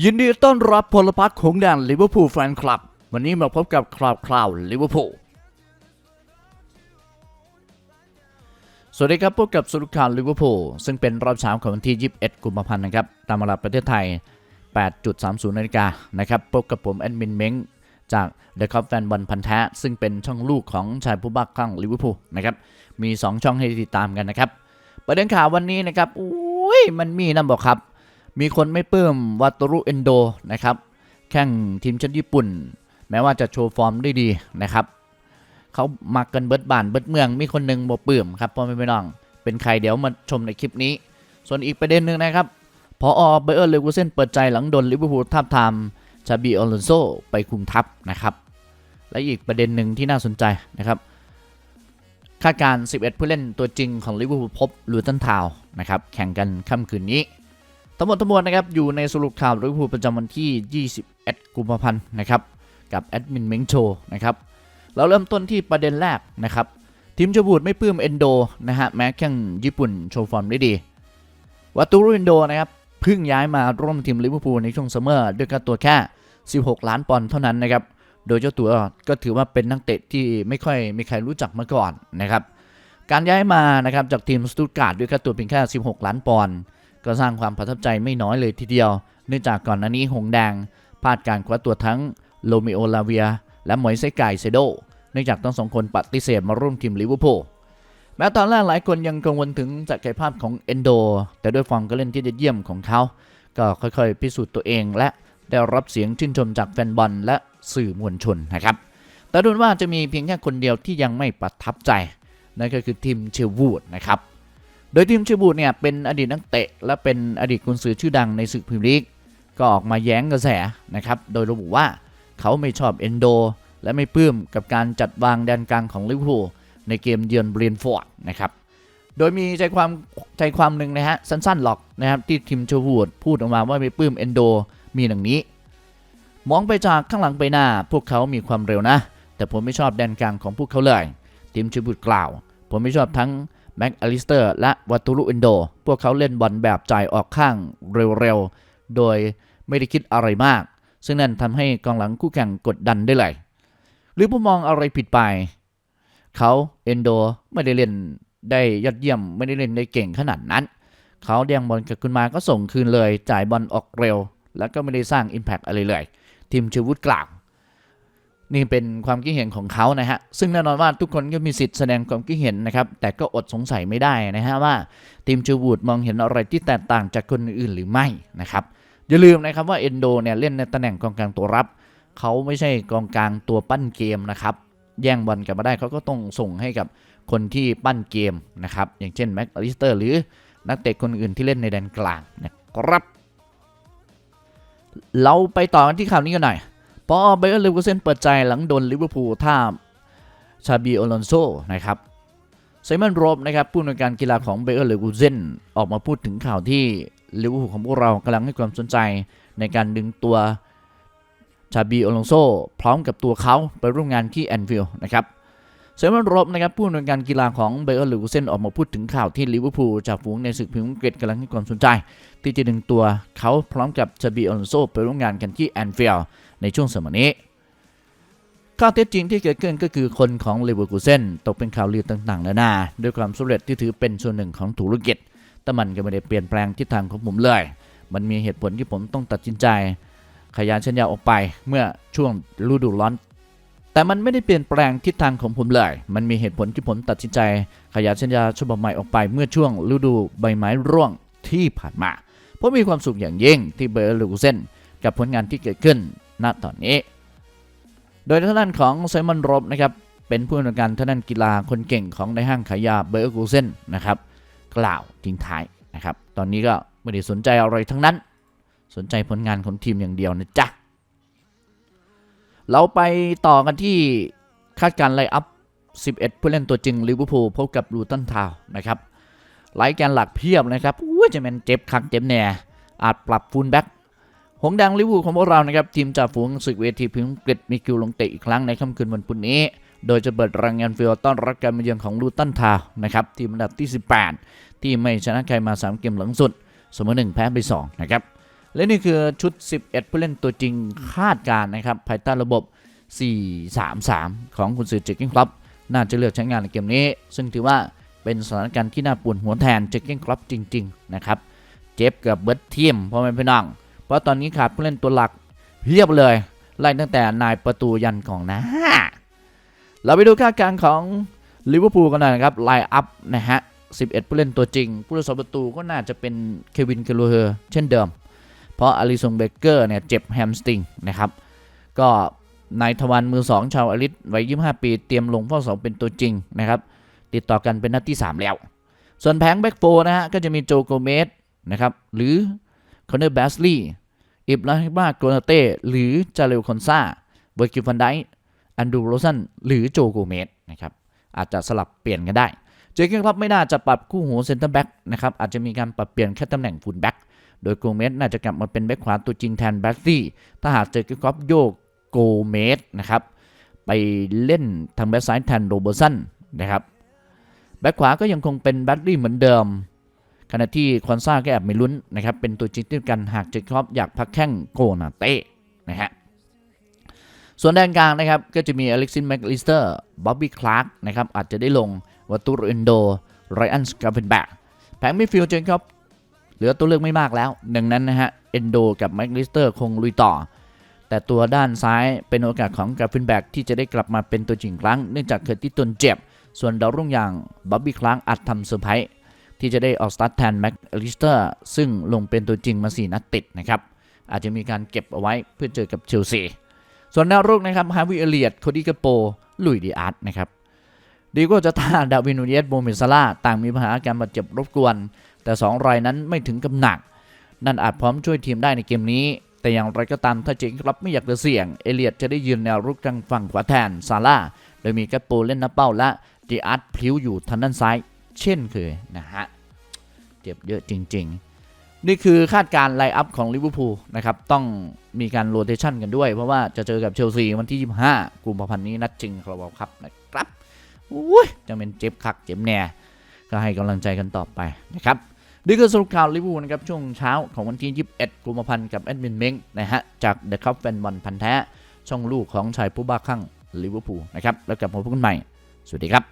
ยินดีต้อนรับพลพัฒน์ของแดนลิเวอร์พูลแฟนคลับ วันนี้มาพบกับคราวคราวลิเวอร์พูลสวัสดีครับพบกับสรุปข่าวลิเวอร์พูลซึ่งเป็นรอบเช้าของวันที่ 21 กุมภาพันธ์นะครับ ตามเวลาประเทศไทย 8.30นาฬิกานะครับ พบกับผมแอดมินเม้งจาก The Cup แฟนบอลพันธะซึ่งเป็นช่องลูกของชายผู้บ้าคลั่งลิเวอร์พูลนะครับ มี 2 ช่องให้ติดตามกันนะครับ ประเด็นข่าววันนี้นะครับอุ้ยมันมีนะบอกครับ มีคนไม่ปลื้มวัตรุเอนโดนะครับ แข่งทีมชาติญี่ปุ่น แม้ว่าจะโชว์ฟอร์มได้ดีนะครับ เขามักกันเบิดบานเบิดเมือง มีคนหนึ่งบ่ปลื้มครับพ่อแม่พี่น้อง เป็นใครเดี๋ยวมาชมในคลิปนี้ ส่วนอีกประเด็นหนึ่งนะครับพออเบอร์เลกูเซนเปิดใจหลังโดนลิเวอร์พูลทับทามชาบีออลอนโซไปคุมทัพนะครับ และอีกประเด็นหนึ่งที่น่าสนใจนะครับคาดการณ์11 ผู้เล่นตัวจริงของลิเวอร์พูลพบลูตันทาวนะครับ แข่งกันค่ำคืนนี้ ทั้งหมดทั้งมวลนะครับอยู่ในสรุปข่าวลิเวอร์พูลประจำวันที่ 21 กุมภาพันธ์นะครับกับแอดมินเม้งโชนะครับเราเริ่มต้นที่ประเด็นแรกนะครับทีมชบูดไม่ปลื้มเอนโดนะฮะแม้แข่งญี่ปุ่นโชว์ฟอร์มได้ดีวัตูรุเอนโดนะครับเพิ่งย้ายมาร่วมทีมลิเวอร์พูลในช่วงซัมเมอร์ด้วยค่าตัวแค่ 16 ล้านปอนด์เท่านั้นนะครับโดยเจ้าตัวก็ถือว่าเป็นนักเตะที่ไม่ค่อยมีใครรู้จักมาก่อนนะครับการย้ายมานะครับจากทีมสตูตการ์ดด้วยค่าตัวเพียงแค่ 16 ล้านปอนด์ ก็สร้างความประทับใจไม่น้อยเลยทีเดียว เนื่องจากก่อนหน้านี้หงแดงพลาดการคว้าตัวทั้งโลเมโอลาเวีย และหมอยไซไก่เซโดเนื่องจากทั้งสองคนปฏิเสธมาร่วมทีมลิเวอร์พูลแม้ตอนแรกหลายคนยังกังวลถึงศักยภาพของเอนโด แต่ด้วยฟอร์มการเล่นที่เยี่ยมของเขา ก็ค่อยๆ พิสูจน์ตัวเองและได้รับเสียงชื่นชมจากแฟนบอลและสื่อมวลชนนะครับ แต่ดูว่าจะมีเพียงแค่คนเดียวที่ยังไม่ประทับใจ นั่นก็คือทีมเชลวูดนะครับ โดยทีมชลวูดเนี่ยเป็นอดีตนักเตะ และเป็นอดีตกุนซือชื่อดังในศึกพรีเมียร์ลีกก็ออกมาแย้งกระแสนะครับ โดยระบุว่าเขาไม่ชอบเอนโด และไม่ปลื้มกับการจัดวางแดนกลางของลิเวอร์พูลในเกมเยือนเบรนฟอร์ดนะครับ โดยมีใจความใจความหนึ่งนะฮะสั้นๆหรอกนะครับที่ทีมชลวูดพูดออกมาว่าไม่ปลื้มเอนโดมีดังนี้ มองไปจากข้างหลังไปหน้า พวกเขามีความเร็วนะ แต่ผมไม่ชอบแดนกลางของพวกเขาเลยทีมชลวูดกล่าว ผมไม่ชอบทั้ง แม็กอลิสเตอร์ และวัตูรุเอนโด พวกเขาเล่นบอลแบบจ่ายออกข้างเร็วๆ โดยไม่ได้คิดอะไรมาก ซึ่งนั่นทำให้กองหลังคู่แข่งกดดันได้เลย หรือผมมองอะไรผิดไป เขาเอนโดไม่ได้เล่นได้ยอดเยี่ยมไม่ได้เล่นได้เก่งขนาดนั้น เขาแดงบอลกับคุณมาก็ส่งคืนเลย จ่ายบอลออกเร็ว แล้วก็ไม่ได้สร้าง Impact อะไรเลยทีมชลวูดกล่าว นี่เป็นความคิดเห็นของเขานะฮะ ซึ่งแน่นอนว่าทุกคนก็มีสิทธิ์แสดงความคิดเห็นนะครับ แต่ก็อดสงสัยไม่ได้นะฮะว่าทีมเชลวูดมองเห็นอะไรที่แตกต่างจากคนอื่นหรือไม่นะครับ อย่าลืมนะครับว่าเอนโดเนี่ยเล่นในตำแหน่งกองกลางตัวรับ เขาไม่ใช่กองกลางตัวปั้นเกมนะครับ แย่งบอลกลับมาได้เขาก็ต้องส่งให้กับคนที่ปั้นเกมนะครับ อย่างเช่นแม็กอลิสเตอร์หรือนักเตะคนอื่นที่เล่นในแดนกลางนะครับ เราไปต่อกันที่ข่าวนี้กันหน่อย อเบเออร์ลเวอร์เซนเปิดใจหลังโดนลิเวอร์พูลท่าชาบีโอลอนโซนะครับไซมอนโรบนะครับผู้อำนวยการกีฬาของเบเออร์ลเวอร์เซนออกมาพูดถึงข่าวที่ลิเวอร์พูลของพวกเรากำลังให้ความสนใจในการดึงตัวชาบีโอลอนโซพร้อมกับตัวเขาไปร่วมงานที่แอนฟิลด์นะครับเซมอนโรบนะครับผู้อำนวยการกีฬาของเบเออร์ลเวเซนออกมาพูดถึงข่าวที่ลิเวอร์พูลจากฝูงในศึกพรีเมียร์อังกฤษกำลังให้ความสนใจ ที่จะดึงตัวเขาพร้อมกับชาบีออลอนโซไปร่วมงานกันที่แอนฟิลด์ ในช่วงสมัยนี้ข้อเท็จจริงที่เกิดขึ้นก็คือคนของเลเวอร์คูเซนตกเป็นข่าวลือต่างๆนานาด้วยความสำเร็จที่ถือเป็นส่วนหนึ่งของธุรกิจแต่มันก็ไม่ได้เปลี่ยนแปลงทิศทางของผมเลย มันมีเหตุผลที่ผมต้องตัดสินใจ ขยายสัญญาออกไปเมื่อช่วงฤดูร้อน แต่มันไม่ได้เปลี่ยนแปลงทิศทางของผมเลย มันมีเหตุผลที่ผมตัดสินใจ ขยายสัญญาฉบับใหม่ออกไป เมื่อช่วงฤดูใบไม้ร่วงที่ผ่านมาผมมีความสุขอย่างยิ่งที่เบอร์ลูกุเซนกับผลงานที่เกิดขึ้น ณตอนนี้ โดยทางด้านของไซมอนโรบนะครับเป็นผู้อำนวยการทางด้านกีฬาคนเก่งของในห้างขายยาเบอร์กูเซนนะครับกล่าวทิ้งท้ายนะครับตอนนี้ก็ไม่ได้สนใจอะไรทั้งนั้น สนใจผลงานของทีมอย่างเดียวนะจ๊ะเราไปต่อกันที่คาดการไลอัพ 11 ผู้เล่นตัวจริงลิเวอร์พูลพบกับลูตันทาวนะครับไลแกนหลักเพียบนะครับอู้จะเป็นเจ็บคักเจ็บแน่อาจปรับฟูลแบ็ก หงแดงลิเวอร์พูลของพวกเรานะครับทีมจ่าฝูงศึกเวทีพรีเมียร์อังกฤษมีคิวลงเตะอีกครั้งในค่ำคืนวันพุธนี้ โดยจะเปิดรางงานฟิลต้อนรับการมาเยือนของลูตันทาวนะครับทีมอันดับที่ 18 ที่ไม่ชนะใครมา 3 เกมหลังสุดเสมอ1แพ้ไป2นะครับและนี่คือชุด 11 ผู้เล่นตัวจริงคาดการนะครับภายใต้ระบบ 4-3-3 ของคุณสื่อเจคกิ้งครับน่าจะเลือกใช้งานในเกมนี้ ซึ่งถือว่าเป็นสถานการณ์ที่น่าปวดหัวแทนเจคกิ้งครับจริง ๆ นะครับ เจ็บกับเบิร์ดทีมพ่อแม่พี่น้อง ราะตอนนี้ขาดผู้เล่นตัวหลักเพียบเลย ไล่ตั้งแต่นายประตูยันของน้าเราไปดูคาดการณ์ของลิเวอร์พูลกันหน่อยนะครับไลน์อัพนะฮะ 11 ผู้เล่นตัวจริง ผู้รักษาประตูก็น่าจะเป็นเควินเกลูเฮอร์เช่นเดิม เพราะอลิซงเบเกอร์เนี่ยเจ็บแฮมสตริงนะครับ ก็นายทวันมือ 2 ชาวอลิสวัย 25 ปี เตรียมลงเฝ้าเสาเป็นตัวจริงนะครับ ติดต่อกันเป็นนัดที่ 3 แล้ว ส่วนแผงแบ็กโฟนะฮะก็จะมีโจโกเมสนะครับหรือคอนเนอร์แบสลีย์ อิบราฮิมาโกนาเต้หรือจาเรลคอนซาเวอร์กิฟันไดอันดูโรซันหรือโจโกเมสนะครับอาจจะสลับเปลี่ยนกันได้ เจคเกนครับไม่น่าจะปรับคู่หูเซนเตอร์แบ็กนะครับอาจจะมีการปรับเปลี่ยนแค่ตำแหน่งฟูลแบ็กโดยโกเมสน่าจะกลับมาเป็นแบ็กขวาตัวจริงแทนแบตตี้ถ้าหากเจอกิฟครับโยกโกเมสนะครับไปเล่นทางแบ็กซ้ายแทนโรเบอร์สันนะครับแบ็กขวาก็ยังคงเป็นแบตตี้เหมือนเดิม ขณะที่คอนซ่าก็แอบมีลุ้นนะครับเป็นตัวจริงด้วยกันหากเจคอบอยากพักแข้งโกนาเต้นะฮะส่วนแดนกลางนะครับก็จะมีอเล็กซินแมคลิสเตอร์บ๊อบบี้คลาร์กนะครับอาจจะได้ลงวัตูรเอนโดไรอันสกาเฟนแบกแผงมิดฟิลด์เจนครับเหลือตัวเลือกไม่มากแล้วดังนั้นนะฮะเอนโดกับแม็กลิสเตอร์คงลุยต่อ แต่ตัวด้านซ้ายเป็นโอกาสของกาฟินแบกที่จะได้กลับมาเป็นตัวจริงครั้งเนื่องจากเคอร์ติสตนเจ็บ ส่วนดาวรุ่งอย่างบ๊อบบี้คลาร์กอาจทำเซอร์ไพรส์ ที่จะได้ออกสตาร์ทแทนแม็กลิสเตอร์ซึ่งลงเป็นตัวจริงมา 4 นัดติดนะครับ อาจจะมีการเก็บเอาไว้เพื่อเจอกับเชลซีส่วนแนวรุกนะครับฮาวิเอเลียดโคดีกาโปลุยดีอาร์ตนะครับดีโก้จะตาดาวินูเยสโมเมนซาลาต่างมีปัญหาอาการบาดเจ็บรบกวน แต่ 2 รายนั้นไม่ถึงกับหนัก นั่นอาจพร้อมช่วยทีมได้ในเกมนี้ แต่อย่างไรก็ตามถ้าเจงครับไม่อยากจะเสี่ยง เอเลียดจะได้ยืนแนวรุกทางฝั่งขวาแทนซาร่าโดยมีกัปโปเล่นหน้าเป้าและดีอาร์ตพลิ้วอยู่ทางด้านซ้าย เช่นเคยนะฮะ เจ็บเยอะจริง ๆ นี่คือคาดการ์ไลอัพของลิเวอร์พูลนะครับ ต้องมีการโรเตชันกันด้วย เพราะว่าจะเจอกับเชลซีวันที่ 25กุมภาพันธ์นี้นัดจริงคาราบาวครับนะครับอุ้ยจะเป็นเจ็บคักเจ็บแน่ก็ให้กำลังใจกันต่อไปนะครับนี่คือสรุปข่าวลิเวอร์พูลนะครับ ช่วงเช้าของวันที่ 21 กุมภาพันธ์กับแอดมินเม้งนะฮะ จาก The Cup แฟนบอลพันธ์แท้ ช่องลูกของชายผู้บ้าคลั่งลิเวอร์พูลนะครับ แล้วกลับมาพบกันใหม่ สวัสดีครับ